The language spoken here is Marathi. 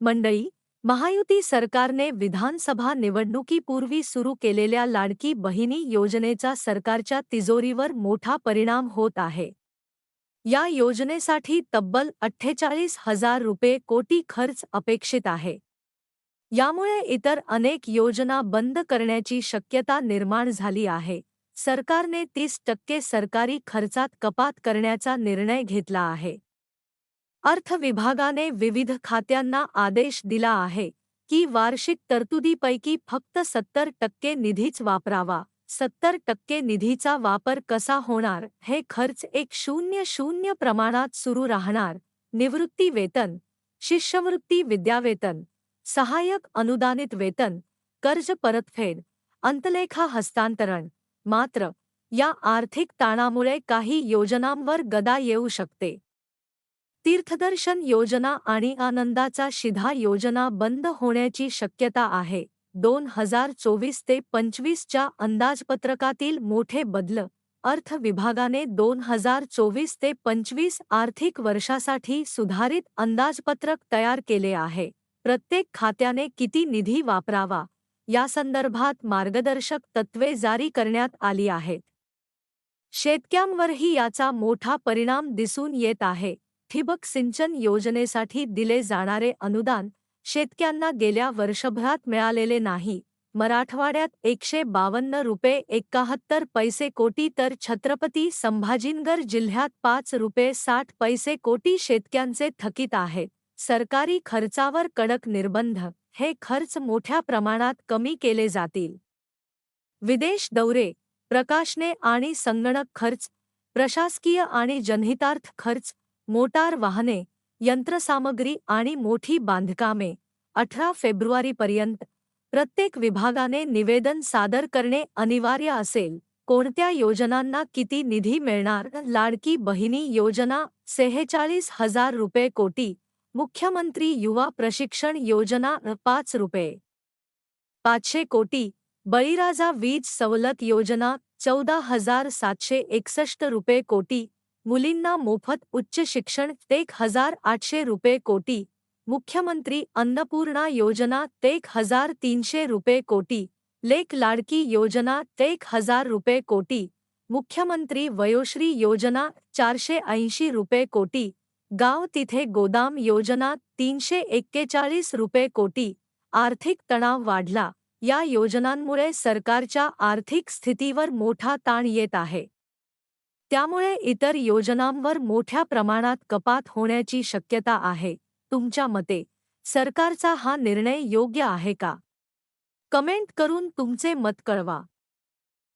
मंडळी, महायुती सरकारने विधानसभा निवडणुकीपूर्वी सुरू केलेल्या लाडकी बहिणी योजनेचा सरकारच्या तिजोरीवर मोठा परिणाम होत आहे. या योजनेसाठी तब्बल अठ्ठेचाळीस हज़ार रुपये कोटी खर्च अपेक्षित आहे. यामुळे इतर अनेक योजना बंद करण्याची शक्यता निर्माण झाली आहे. सरकारने तीस टक्के सरकारी खर्चात कपात करण्याचा निर्णय घेतला आहे. अर्थ विभागाने विविध खात्यांना आदेश दिला आहे की वार्षिक तरतुदीपैकी फक्त सत्तर टक्के निधीच वापरावा. सत्तर टक्के निधीचा वापर कसा होणार हे खर्च एक शून्य शून्य प्रमाणात सुरू राहणार. निवृत्ती वेतन शिष्यवृत्ती विद्यावेतन सहाय्यक अनुदानित वेतन कर्ज परतफेड अंतलेखा हस्तांतरण. मात्र या आर्थिक ताणामुळे काही योजनांवर गदा येऊ शकते. तीर्थदर्शन योजना आणि आनंदाचा शिधा योजना बंद होण्याची शक्यता आहे. दोन हजार चोवीस ते पंचवीसच्या अंदाजपत्रकातील मोठे बदल अर्थ विभागाने दोन हजार चोवीस ते पंचवीस आर्थिक वर्षासाठी सुधारित अंदाजपत्रक तयार केले आहे. प्रत्येक खात्याने किती निधी वापरावा यासंदर्भात मार्गदर्शक तत्वे जारी करण्यात आली आहेत. शेतक्यांवरही याचा मोठा परिणाम दिसून येत आहे. ठिबक सिंचन योजनेसाठी दिले जाणारे अनुदान शेतक्यांना गेल्या वर्षभरात मिळालेले नाही. मराठवाड्यात एकशे बावन्न रुपये एकाहत्तर पैसे कोटी तर छत्रपती संभाजीनगर जिल्ह्यात पाच रुपये साठ पैसे कोटी शेतक्यांचे थकीत आहेत सरकारी खर्चावर कडक निर्बंध हे खर्च मोठ्या प्रमाणात कमी केले जातील. विदेश दौरे प्रकाशने आणि संगणक खर्च प्रशासकीय आणि जनहितार्थ खर्च मोटार वाहने, यंत्रसामग्री आणि मोठी बांधकामे. अठरा फेब्रुवारीपर्यंत प्रत्येक विभागाने निवेदन सादर करणे अनिवार्य असेल. कोणत्या योजनांना किती निधी मिळणार? लाडकी बहिणी योजना, सेहेचाळीस हज़ार रुपये कोटी. मुख्यमंत्री युवा प्रशिक्षण योजना, पाच रुपये. पाचशे कोटी. बळीराजा वीज सवलत योजना, चौदा हज़ार सातशे एकसष्ट रुपये कोटी. मुलींना मोफत उच्च शिक्षण एक हज़ार आठशे रुपये कोटी. मुख्यमंत्री अन्नपूर्णा योजना एक हज़ार तीनशे रुपये कोटी. लेख लाडकी योजना एक हज़ार रुपये कोटी. मुख्यमंत्री वयोश्री योजना चारशे ऐंशी रुपये कोटी. गाव तिथे गोदाम योजना तीनशे एक्केचाळीस रुपये कोटी. आर्थिक तणाव वाढला. या योजनांमुळे सरकारच्या आर्थिक स्थितीवर मोठा ताण येत आहे. त्यामुळे इतर योजनांवर मोठ्या प्रमाणात कपात होण्याची शक्यता आहे. तुमच्या मते सरकारचा हा निर्णय योग्य आहे का? कमेंट करून तुमचे मत कळवा.